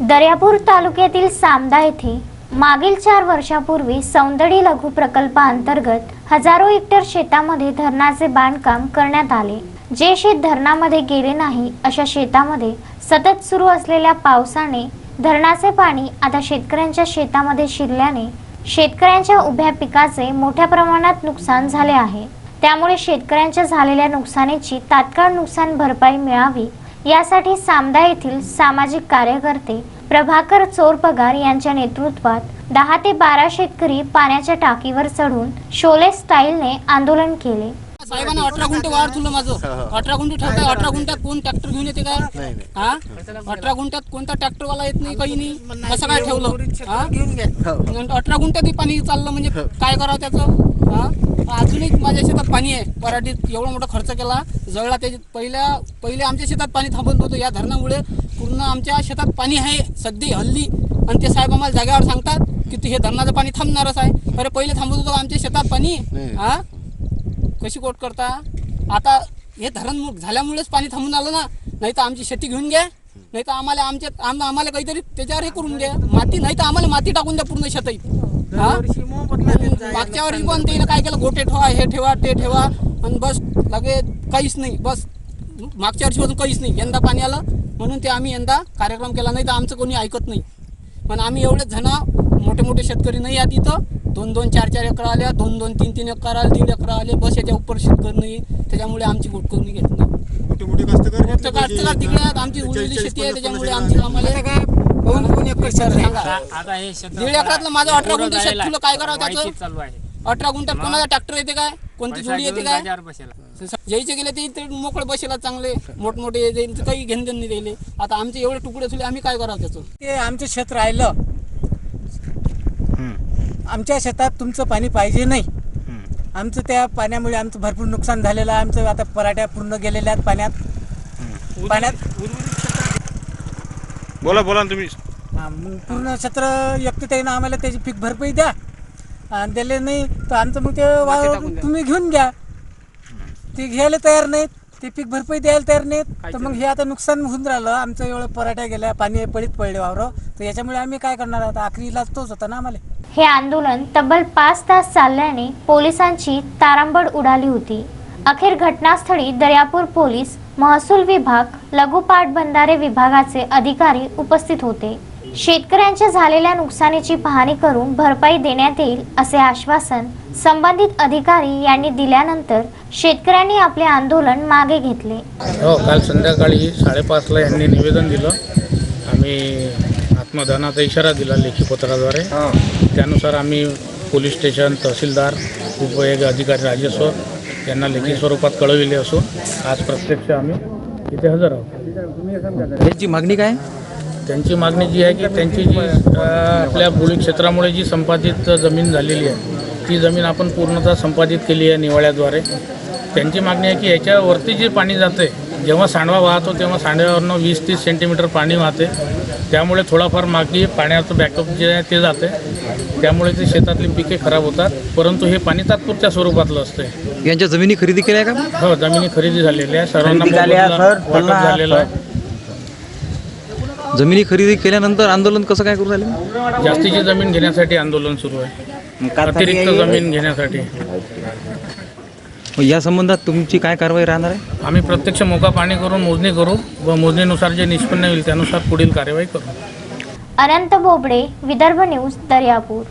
दर्यापूर तालुक्यातील सामदा येथे मागील चार वर्षापूर्वी सौंदडी लघु प्रकल्पाअंतर्गत हजारो हेक्टर शेतामध्ये धरणाचे बांधकाम करण्यात आले. जे शेत धरणामध्ये गेले नाही अशा शेतामध्ये सतत सुरू असलेल्या पावसाने धरणाचे पाणी आता शेतकऱ्यांच्या शेतामध्ये शिरल्याने शेतकऱ्यांच्या उभ्या पिकाचे मोठ्या प्रमाणात नुकसान झाले आहे. त्यामुळे शेतकऱ्यांच्या झालेल्या नुकसानीची तात्काळ नुकसान भरपाई मिळावी यासाठी सामदा येथील सामाजिक कार्यकर्ते प्रभाकर चोरपगार यांच्या नेतृत्वात दहा ते बारा शेतकरी पाण्याच्या टाकीवर चढून शोले स्टाईलने आंदोलन केले. साहेबांना अठरा गुंठे वाढ तुला माझं. अठरा गुंठे ठेवताय अठरा गुंठ्यात कोण ट्रॅक्टर घेऊन येते काय? हा? अठरा गुंठ्यात कोणता ट्रॅक्टर वाला येत नाही काही नाही? कसं काय ठेवलं? हा? अठरा गुंठ्यात हे पाणी चाललं म्हणजे काय करावं त्याचं? हा? अजूनही माझ्या शेतात पाणी आहे. पराठीत एवढा मोठा खर्च केला जळला त्याच्यात पहिल्या पहिले आमच्या शेतात पाणी थांबत होतं या धरणामुळे पूर्ण आमच्या शेतात पाणी आहे. सध्या हल्ली. आणि ते साहेब आम्हाला जागेवर सांगतात की ते हे धरणाचं पाणी थांबणारच आहे. अरे पहिले थांबत होतं आमच्या शेतात पाणी. हा? कशी कोट करता? आता हे धरण झाल्यामुळेच पाणी थांबून आलं ना. नाही तर आमची शेती घेऊन घ्या. नाही तर आम्हाला आमच्या आम- आम्हाला काहीतरी त्याच्यावर हे करून द्या. माती नाही तर आम्हाला माती टाकून द्या पूर्ण शेतात. हा? मागच्या वर्षी पण ते काय केलं? गोटे ठेवा हे ठेवा ते ठेवा. आणि बस लगे काहीच नाही. बस मागच्या वर्षीपासून काहीच नाही. यंदा पाणी आलं म्हणून ते आम्ही यंदा कार्यक्रम केला. नाही तर आमचं कोणी ऐकत नाही. पण आम्ही एवढेच जण मोठे मोठे शेतकरी नाही आहेत इथं. दोन दोन चार चार एकर आल्या. दोन दोन तीन तीन एकर आले दीड एकर आले. बस याच्या उपर शेतकरी नाही. त्याच्यामुळे आमची गुटकरणी घेत नाही मोठे मोठे तिकडे आमची उरलेली शेती आहे त्याच्यामुळे आमची आम्हाला काय पाऊन पाऊन एकर सांगा. आता हे शेत दीड एकरातलं माझं अठरा गुंठे शेत तुला काय करावं त्याचं? चालू आहे. अठरा गुंठ्यात कोणाचा ट्रॅक्टर येते काय? कोणती पैसा जोडी येते घेऊन काय? बसेला. ज्याचे गेले ते इथे मोकळे बसेला चांगले मोठमोठे जे- काही घेण देण नाही दिले आता आमचे एवढे तुकडे तुले आम्ही काय करावं त्याचं? ते आमचं शेत राहिलं. आमच्या शेतात तुमचं पाणी पाहिजे नाही. आमचं त्या पाण्यामुळे आमचं भरपूर नुकसान झालेलं आहे. आमचं आता पराठ्या पूर्ण गेलेल्या आहेत पाण्यात. पाण्यात बोला बोला ना तुम्ही. हा, मग पूर्ण क्षेत्र एकटेताईनं आम्हाला त्याची पीक भरपाई द्या. आणि दिले नाही तर आमचं मग ते वावर तुम्ही घेऊन घ्या. ते घ्यायला तयार नाहीत ते पीक भरपाई द्यायला तयार नाहीत. तर मग हे आता नुकसान होऊन राहिलं. आमचं एवढं पराठ्या गेल्या पाणी पडीत पडले वावर. तर याच्यामुळे आम्ही काय करणार? आता आखरी इलाज तोच होता ना आम्हाला. हे आंदोलन तब्बल पाच तास चालल्याने पोलिसांची तारांबळ उडाली होती. अखेर घटनास्थळी दर्यापूर पोलीस महसूल विभाग लघु पाटबंधारे विभागाचे अधिकारी उपस्थित होते. शेतकऱ्यांच्या झालेल्या नुकसानीची पाहणी करून भरपाई देण्यात येईल असे आश्वासन संबंधित अधिकारी यांनी दिल्यानंतर शेतकऱ्यांनी आपले आंदोलन मागे घेतले. हो काल संध्याकाळी साडेपाचला यांनी निवेदन दिलं. आम्ही आत्मदहनाचा इशारा दिला लेखी पत्राद्वारे त्यानुसार आम्ही पोलीस स्टेशन तहसीलदार उपयोग अधिकारी राजेश्वर यांना लेखी स्वरूपात कळविले असून आज प्रत्यक्ष आम्ही इथे हजर आहोत. त्यांची मागणी काय? त्यांची मागणी जी आहे की त्यांची जी आपल्या पोलीस क्षेत्रामुळे जी संपादित जमीन झालेली आहे ती जमीन आपण पूर्णतः संपादित केली आहे निवाळ्याद्वारे त्यांची मागणी आहे की याच्यावरती जे पाणी जाते जेव्हा सांडवा वाहतो तेव्हा सांडव्यावरनं वीस तीस सेंटीमीटर पाणी वाहते. त्यामुळे थोडाफार मागे पाण्याचं बॅकअप जे आहे ते जाते. त्यामुळे ते शेतातली पिके खराब होतात. परंतु हे पाणी तात्पुरत्या स्वरूपातलं असते यांच्या जमिनी खरेदी केल्या का? हो जमिनी खरेदी झालेल्या आहे. सर्वांना मोबदला वाटप झालेलं आहे. जमिनी खरेदी केल्यानंतर आंदोलन कसं काय करू राहिले? जास्तीची जमीन घेण्यासाठी आंदोलन सुरू आहे. अतिरिक्त जमीन घेण्यासाठी. मग या संबंधात तुमची काय कारवाई राहणार आहे? आम्ही प्रत्यक्ष मोका पाणी करून मोजणी करू व मोजणीनुसार जे निष्पन्न होईल त्यानुसार पुढील कार्यवाही करू. अनंत बोबडे विदर्भ न्यूज दर्यापूर.